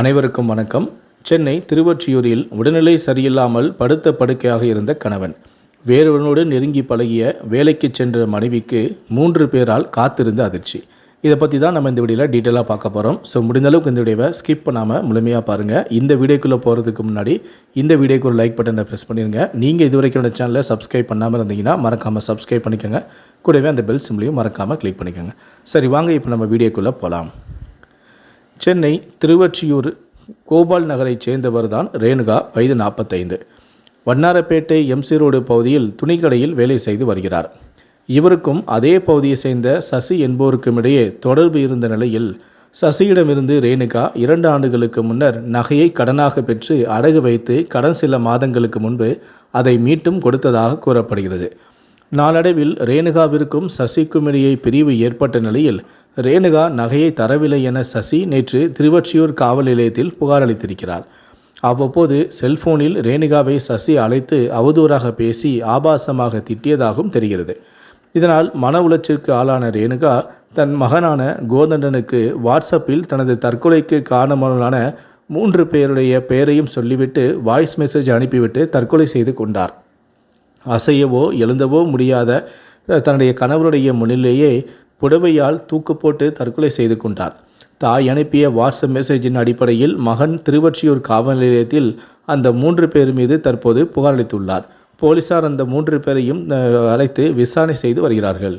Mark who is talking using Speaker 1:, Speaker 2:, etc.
Speaker 1: அனைவருக்கும் வணக்கம். சென்னை திருவொற்றியூரில் உடல்நிலை சரியில்லாமல் படுத்த படுக்கையாக இருந்த கணவன். வேறொருவனோடு நெருங்கி பழகிய வேலைக்கு சென்ற மனைவிக்கு மூன்று பேரால் காத்திருந்த அதிர்ச்சி. இதை பற்றி தான் நம்ம இந்த வீடியோவில் டீட்டெயிலாக பார்க்க போகிறோம் ஸோ முடிந்தளவுக்கு இந்த வீடியோவை ஸ்கிப் பண்ணாமல் முழுமையாக பாருங்கள் இந்த வீடியோக்குள்ளே போகிறதுக்கு முன்னாடி இந்த வீடியோக்கு ஒரு லைக் பட்டனை ப்ரெஸ் பண்ணிடுங்க நீங்கள் இது வரைக்கும் என்னோட சப்ஸ்கிரைப் பண்ணாமல் இருந்தீங்கன்னா மறக்காமல் சப்ஸ்கிரைப் பண்ணிக்கோங்க. கூடவே அந்த பெல் சிம்லையும் மறக்காமல் கிளிக் பண்ணிக்கோங்க. சரி வாங்க இப்போ நம்ம வீடியோக்குள்ளே போகலாம் சென்னை திருவொற்றியூர் கோபால் நகரைச் சேர்ந்தவர் தான் ரேணுகா வயது நாற்பத்தைந்து. வண்ணாரப்பேட்டை எம்சி ரோடு பகுதியில் துணிக்கடையில் வேலை செய்து வருகிறார். இவருக்கும் அதே பகுதியை சேர்ந்த சசி என்போருக்கும் இடையே தொடர்பு இருந்த நிலையில் சசியிடமிருந்து ரேணுகா இரண்டு ஆண்டுகளுக்கு முன்னர் நகையை கடனாக பெற்று அடகு வைத்து கடன் சில மாதங்களுக்கு முன்பு அதை மீட்டும் கொடுத்ததாக கூறப்படுகிறது. நாளடைவில் ரேணுகாவிற்கும் சசிக்கும் இடையே பிரிவு ஏற்பட்ட நிலையில் ரேணுகா நகையை தரவில்லை என சசி நேற்று திருவொற்றியூர் காவல் நிலையத்தில் புகார் அளித்திருக்கிறார். அவ்வப்போது செல்போனில் ரேணுகாவை சசி அழைத்து அவதூறாக பேசி ஆபாசமாக திட்டியதாகவும் தெரிகிறது. இதனால் மன உளைச்சலுக்கு ஆளான ரேணுகா தன் மகனான கோதண்டனுக்கு வாட்ஸ்அப்பில் தனது தற்கொலைக்கு காரணமான மூன்று பேருடைய பெயரையும் சொல்லிவிட்டு வாய்ஸ் மெசேஜ் அனுப்பிவிட்டு தற்கொலை செய்து கொண்டார். அசையவோ எழுந்தவோ முடியாத தன்னுடைய கணவருடைய முன்னிலேயே புடவையால் தூக்கு போட்டு தற்கொலை செய்து கொண்டார். தாய் அனுப்பிய வாட்ஸ்அப் மெசேஜின் அடிப்படையில் மகன் திருவொற்றியூர் காவல் நிலையத்தில் அந்த மூன்று பேர் மீது தற்போது புகாரளித்துள்ளார். போலீசார் அந்த மூன்று பேரையும் அழைத்து விசாரணை செய்து வருகிறார்கள்.